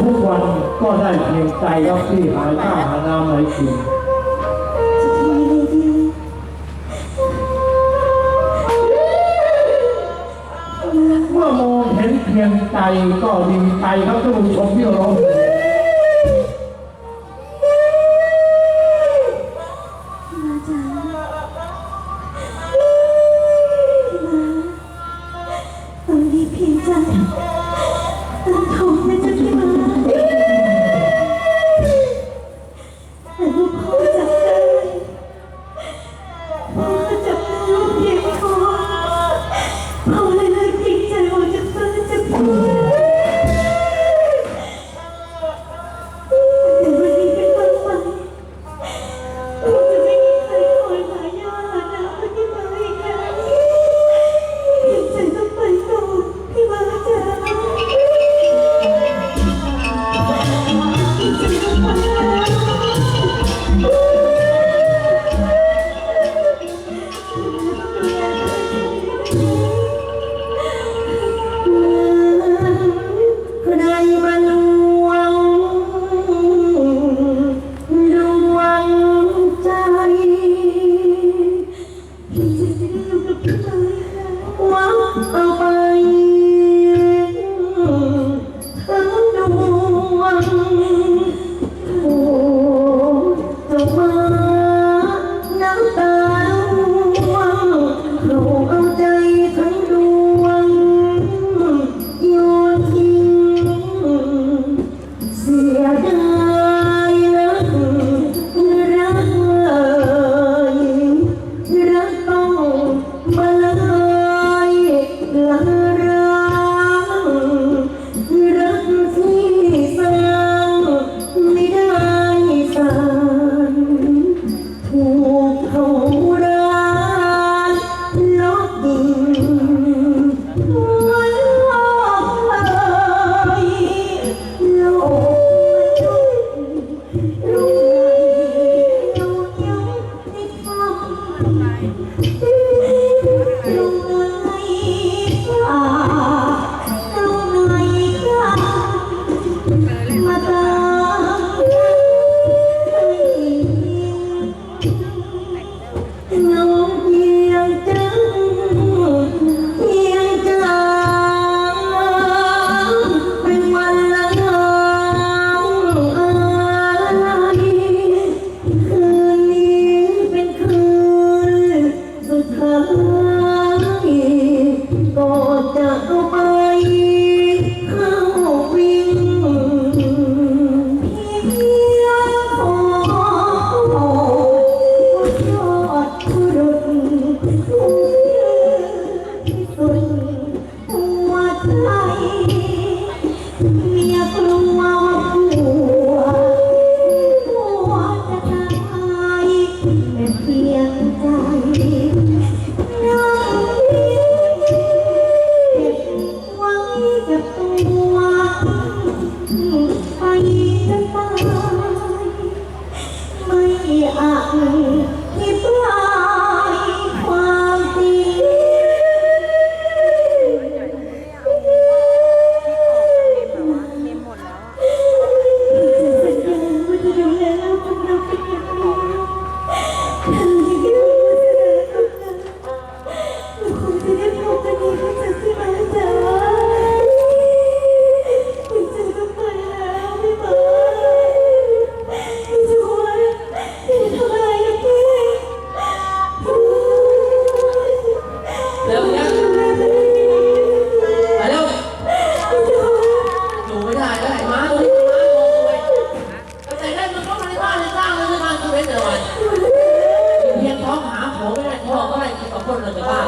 ทุกวันก็ได้เพียงใจรับที่หาข้าหาน้ำไห้กินเมื่อมองเห็นเพียงใจก็ดีใจครับท่านผู้ชมที่เรามตอนนี้เพียงใจตั้งท้องไม่จะพี่า ไปจนไม่อาจ คนเราจะว่า